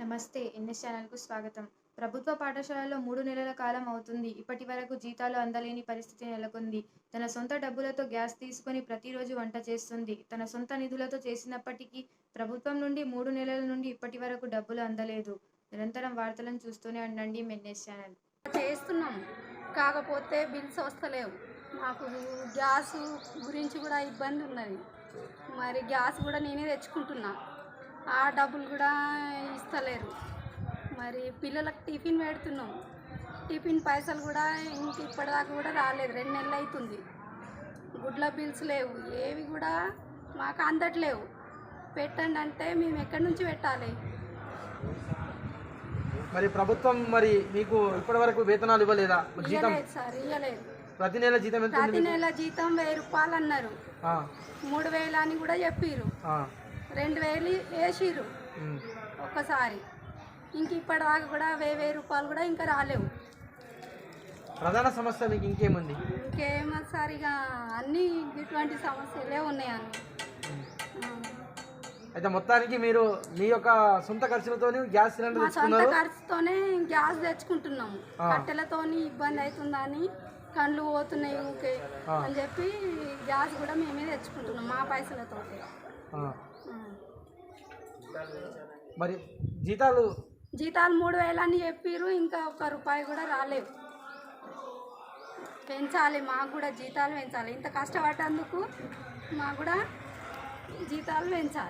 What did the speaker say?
నమస్తే ఎన్ఎస్ ఛానల్కు స్వాగతం. ప్రభుత్వ పాఠశాలలో మూడు నెలల కాలం అవుతుంది. ఇప్పటి వరకు జీతాలు అందలేని పరిస్థితి నెలకొంది. తన సొంత డబ్బులతో గ్యాస్ తీసుకొని ప్రతిరోజు వంట చేస్తుంది. తన సొంత నిధులతో చేసినప్పటికీ ప్రభుత్వం నుండి మూడు నెలల నుండి ఇప్పటి వరకు డబ్బులు అందలేదు. నిరంతరం వార్తలను చూస్తూనే ఉండండి ఎన్ఎస్ ఛానల్. చేస్తున్నాం. కాకపోతే బిల్స్ వస్తలేవు. మాకు గ్యాస్ గురించి కూడా ఇబ్బంది ఉన్నది. మరి గ్యాస్ కూడా నేనే తెచ్చుకుంటున్నా. ఆ డబ్బులు కూడా ఇస్తలేరు. మరి పిల్లలకు టిఫిన్ పెడుతున్నాం. టిఫిన్ పైసలు కూడా ఇంక ఇప్పటిదాకా కూడా రాలేదు. రెండు నెలలు అవుతుంది గుడ్ల బిల్స్ లేవు. ఏవి కూడా మాకు అందట్లేవు. పెట్టండి అంటే మేము ఎక్కడి నుంచి పెట్టాలి? మరి ప్రభుత్వం మరి మీకు ఇప్పటి వరకు వేతనాలు ఇవ్వలేదా? జీతం సార్ ఇయ్యలేదు. ప్రతి నెల జీతం ఎంత ఉంది ప్రతి నెల జీతం వెయ్యి రూపాయలు అన్నారు. ఆ, మూడు వేలు అని కూడా చెప్పిర్రు. ఆ, రెండు వేలు వేసిర్రు ఉమ్. ఒక్కసారి. ఇంక ఇప్పటిదాకా కూడా వెయ్యి వెయ్యి రూపాయలు కూడా ఇంకా రాలేవు. ప్రధాన సమస్య మీకు ఇంకేముంది? ఇంకేమో సార్ ఇక అన్నీ ఇటువంటి సమస్యలే ఉన్నాయని అయితే మొత్తానికి మీరు మీ యొక్క సొంత ఖర్చులతో గ్యాస్ సిలిండర్ మా సొంత తెచ్చుకున్నారు? ఖర్చుతోనే గ్యాస్ తెచ్చుకుంటున్నాము. కట్టెలతోని ఇబ్బంది అవుతుందని కళ్ళు పోతున్నాయి ఊకే. అని చెప్పి గ్యాస్ కూడా మేమే తెచ్చుకుంటున్నాం మా పైసలతో మరి జీతాలు? జీతాలు మూడు వేలు అని చెప్పిర్రు ఇంకా ఒక్క రూపాయి కూడా రాలేవు పెంచాలి మాకు కూడా జీతాలు పెంచాలి. ఇంత కష్టపడ్డందుకు మాకు కూడా జీతాలు పెంచాలి.